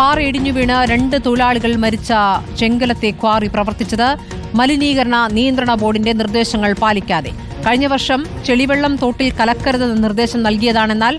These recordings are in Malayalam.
പാറ ഇടിഞ്ഞു വീണ് രണ്ട് തൊഴിലാളികൾ മരിച്ച ചെങ്കലത്തെ ക്വാറി പ്രവർത്തിച്ചത് മലിനീകരണ നിയന്ത്രണ ബോർഡിന്റെ നിർദ്ദേശങ്ങൾ പാലിക്കാതെ. കഴിഞ്ഞ വർഷം ചെളിവെള്ളം തോട്ടിൽ കലക്കരുതെന്ന് നിർദ്ദേശം നൽകിയതാണെന്നാൽ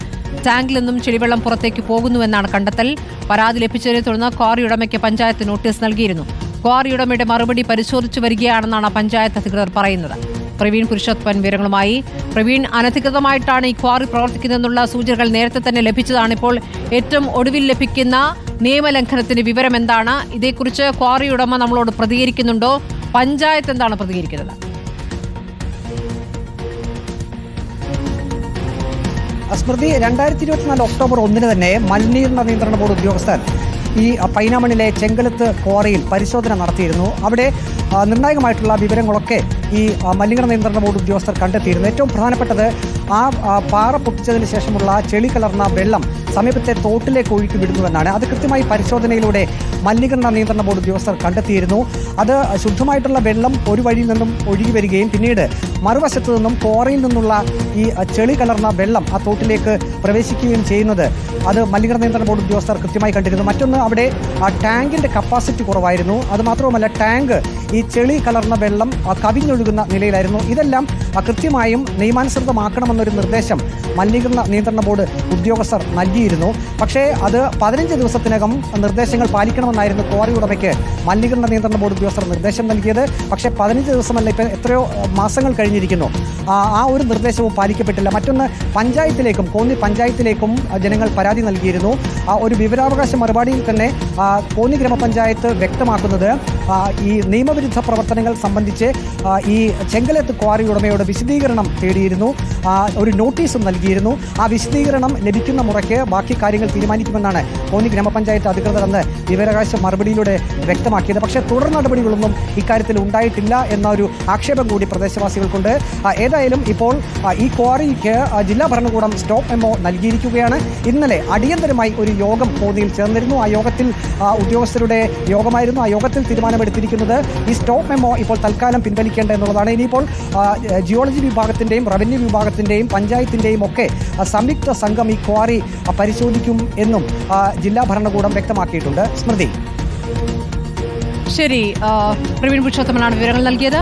ടാങ്കിൽ നിന്നും ചെളിവെള്ളം പുറത്തേക്ക് പോകുന്നുവെന്നാണ് കണ്ടെത്തൽ. പരാതി ലഭിച്ചതിനെ തുടർന്ന് ക്വാറി ഉടമയ്ക്ക് പഞ്ചായത്ത് നോട്ടീസ് നൽകിയിരുന്നു. ക്വാറി ഉടമയുടെ മറുപടി പരിശോധിച്ചു വരികയാണെന്നാണ് പഞ്ചായത്ത് അധികൃതർ പറയുന്നത്. പ്രവീൺ പുരുഷോത്തമൻ വിവരങ്ങളുമായി. പ്രവീൺ അനധികൃതമായിട്ടാണ് ഈ ക്വാറി പ്രവർത്തിക്കുന്നതെന്നുള്ള സൂചനകൾ നേരത്തെ തന്നെ ലഭിച്ചതാണ്. ഇപ്പോൾ ഏറ്റവും ഒടുവിൽ ലഭിക്കുന്ന നിയമലംഘനത്തിന്റെ വിവരം എന്താണ്? ഇതേക്കുറിച്ച് ക്വാറി ഉടമ നമ്മളോട് പ്രതികരിക്കുന്നുണ്ടോ? പഞ്ചായത്ത് എന്താണ് പ്രതികരിക്കുന്നത്? സ്മൃതി രണ്ടായിരത്തി ഇരുപത്തിനാല് ഒക്ടോബർ ഒന്നിന് തന്നെ മലിനീകരണ നിയന്ത്രണ ബോർഡ് ഉദ്യോഗസ്ഥർ ഈ പൈനാമണിലെ ചെങ്കലത്ത് ക്വാറിയിൽ പരിശോധന നടത്തിയിരുന്നു. അവിടെ നിർണായകമായിട്ടുള്ള വിവരങ്ങളൊക്കെ ഈ മലിനീകരണ നിയന്ത്രണ ബോർഡ് ഉദ്യോഗസ്ഥർ കണ്ടെത്തിയിരുന്നു. ഏറ്റവും പ്രധാനപ്പെട്ടത് ആ പാറ പൊട്ടിച്ചതിന് ശേഷമുള്ള ചെളി കലർന്ന വെള്ളം സമീപത്തെ തോട്ടിലേക്ക് ഒഴുക്കി വിടുന്നുവെന്നാണ് അത് കൃത്യമായി പരിശോധനയിലൂടെ മലിനീകരണ നിയന്ത്രണ ബോർഡ് ഉദ്യോഗസ്ഥർ കണ്ടെത്തിയിരുന്നു. അത് ശുദ്ധമായിട്ടുള്ള വെള്ളം ഒരു വഴിയിൽ നിന്നും ഒഴുകി വരികയും പിന്നീട് മറുവശത്ത് നിന്നും കോറയിൽ നിന്നുള്ള ഈ ചെളി കലർന്ന വെള്ളം ആ തോട്ടിലേക്ക് പ്രവേശിക്കുകയും ചെയ്യുന്നത് അത് മലിനീകരണ നിയന്ത്രണ ബോർഡ് ഉദ്യോഗസ്ഥർ കൃത്യമായി കണ്ടിരുന്നു. മറ്റൊന്ന് അവിടെ ആ ടാങ്കിന്റെ കപ്പാസിറ്റി കുറവായിരുന്നു. അത് മാത്രവുമല്ല ടാങ്ക് ഈ ചെളി കലർന്ന വെള്ളം ആ, കവിഞ്ഞൊഴുകുന്ന നിലയിലായിരുന്നു. ഇതെല്ലാം കൃത്യമായും നിയമാനുസൃതമാക്കണമെന്നൊരു നിർദ്ദേശം മലിനീകരണ നിയന്ത്രണ ബോർഡ് ഉദ്യോഗസ്ഥർ നൽകിയിരുന്നു. പക്ഷേ അത് പതിനഞ്ച് ദിവസത്തിനകം നിർദ്ദേശങ്ങൾ പാലിക്കണമെന്നായിരുന്നു ക്വാറി ഉടമയ്ക്ക് മലിനീകരണ നിയന്ത്രണ ബോർഡ് ഉദ്യോഗസ്ഥർ നിർദ്ദേശം നൽകിയത്. പക്ഷേ പതിനഞ്ച് ദിവസമല്ല ഇപ്പം എത്രയോ മാസങ്ങൾ കഴിഞ്ഞിരിക്കുന്നു. ആ ഒരു നിർദ്ദേശവും പാലിക്കപ്പെട്ടില്ല. മറ്റൊന്ന് പഞ്ചായത്തിലേക്കും കോന്നി പഞ്ചായത്തിലേക്കും ജനങ്ങൾ പരാതി നൽകിയിരുന്നു. ആ ഒരു വിവരാവകാശ മറുപടിയിൽ തന്നെ കോന്നി ഗ്രാമപഞ്ചായത്ത് വ്യക്തമാക്കുന്നത് ഈ നിയമവിരുദ്ധ പ്രവർത്തനങ്ങൾ സംബന്ധിച്ച് ഈ ചെങ്കലത്ത് ക്വാറി ഉടമയോട് വിശദീകരണം തേടിയിരുന്നു. ഒരു നോട്ടീസും നൽകിയിരുന്നു. ആ വിശദീകരണം ലഭിക്കുന്ന മുറയ്ക്ക് ബാക്കി കാര്യങ്ങൾ തീരുമാനിക്കുമെന്നാണ് കോന്നി ഗ്രാമപഞ്ചായത്ത് അധികൃതർ അന്ന് വിവരാവകാശ മറുപടിയിലൂടെ വ്യക്തമാക്കിയത്. പക്ഷേ തുടർ നടപടികളൊന്നും ഇക്കാര്യത്തിൽ ഉണ്ടായിട്ടില്ല എന്ന ഒരു ആക്ഷേപം കൂടി പ്രദേശവാസികൾക്കുണ്ട്. ഏതായാലും ഇപ്പോൾ ഈ ക്വാറിക്ക് ജില്ലാ ഭരണകൂടം സ്റ്റോപ്പ് മെമ്മോ നൽകിയിരിക്കുകയാണ്. ഇന്നലെ അടിയന്തരമായി ഒരു യോഗം കോന്നിയിൽ ചേർന്നിരുന്നു. ആ യോഗത്തിൽ ഉദ്യോഗസ്ഥരുടെ യോഗമായിരുന്നു. ആ യോഗത്തിൽ തീരുമാനമെടുത്തിരിക്കുന്നത് ഈ സ്റ്റോപ്പ് മെമ്മോ ഇപ്പോൾ തൽക്കാലം പിൻവലിക്കേണ്ട എന്നുള്ളതാണ് ഇനിയിപ്പോൾ ജിയോളജി വിഭാഗത്തിന്റെയും റവന്യൂ വിഭാഗത്തിന്റെയും പഞ്ചായത്തിന്റെയും ഒക്കെ സംയുക്ത സംഘം ഈ ക്വാറി പരിശോധിക്കും എന്നും ജില്ലാ ഭരണകൂടം വ്യക്തമാക്കിയിട്ടുണ്ട്. സ്മൃതി. ശരി പ്രവീൺ പുരുഷോത്തമനാണ് വിവരങ്ങൾ നൽകിയത്.